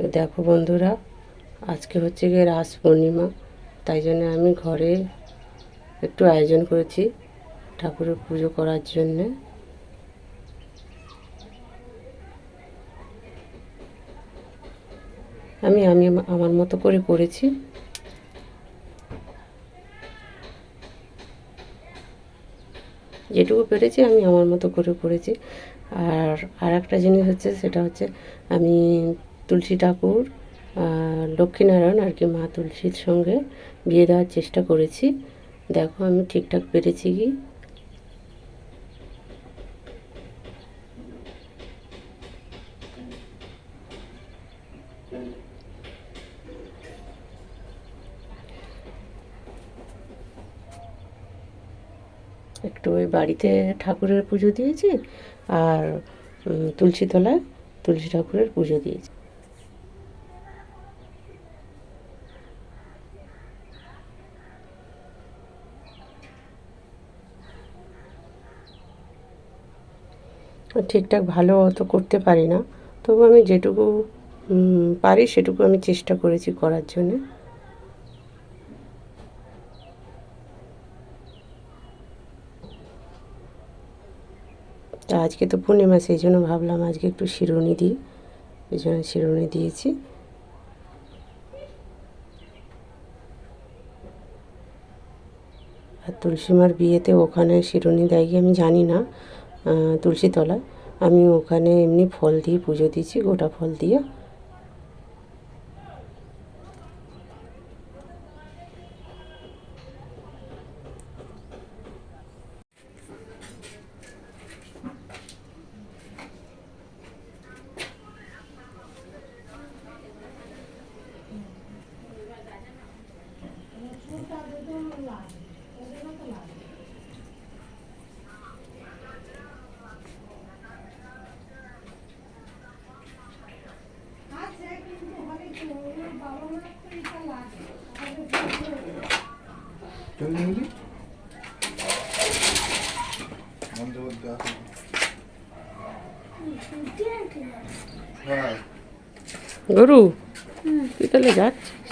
তো দেখো বন্ধুরা, আজকে হচ্ছে গিয়ে রাস পূর্ণিমা, তাই জন্য আমি ঘরে একটু আয়োজন করেছি ঠাকুরের পুজো করার জন্যে। আমি আমি আমার মতো করে করেছি। যেটুকু পেরেছি আমি আমার মতো করে করেছি। আর আর একটা জিনিস হচ্ছে, সেটা হচ্ছে আমি তুলসী ঠাকুর লক্ষ্মীনারায়ণ আর কি মা তুলসীর সঙ্গে বিয়ে দেওয়ার চেষ্টা করেছি। দেখো আমি ঠিকঠাক পেরেছি কি? একটু ওই বাড়িতে ঠাকুরের পুজো দিয়েছি আর উম, তুলসী তলায় তুলসী ঠাকুরের পুজো দিয়েছি। ঠিকঠাক ভালো অত করতে পারি না। তবু আমি যেটুকু পারি সেটুকু আমি চেষ্টা করেছি করার জন্যে। তা আজকে তো পূর্ণিমা, সেই জন্য ভাবলাম আজকে একটু শিরুনি দিই। এই জন্য শিরুনি দিয়েছি। আর তুলসীমার বিয়েতে ওখানে শিরুনি দেয় কি আমি জানি না। তুলসীতলায়। আমি ওখানে এমনি ফল দিয়ে পুজো দিয়েছি গোটা ফল দিয়ে। গরু? তুই তাহলে যাচ্ছিস?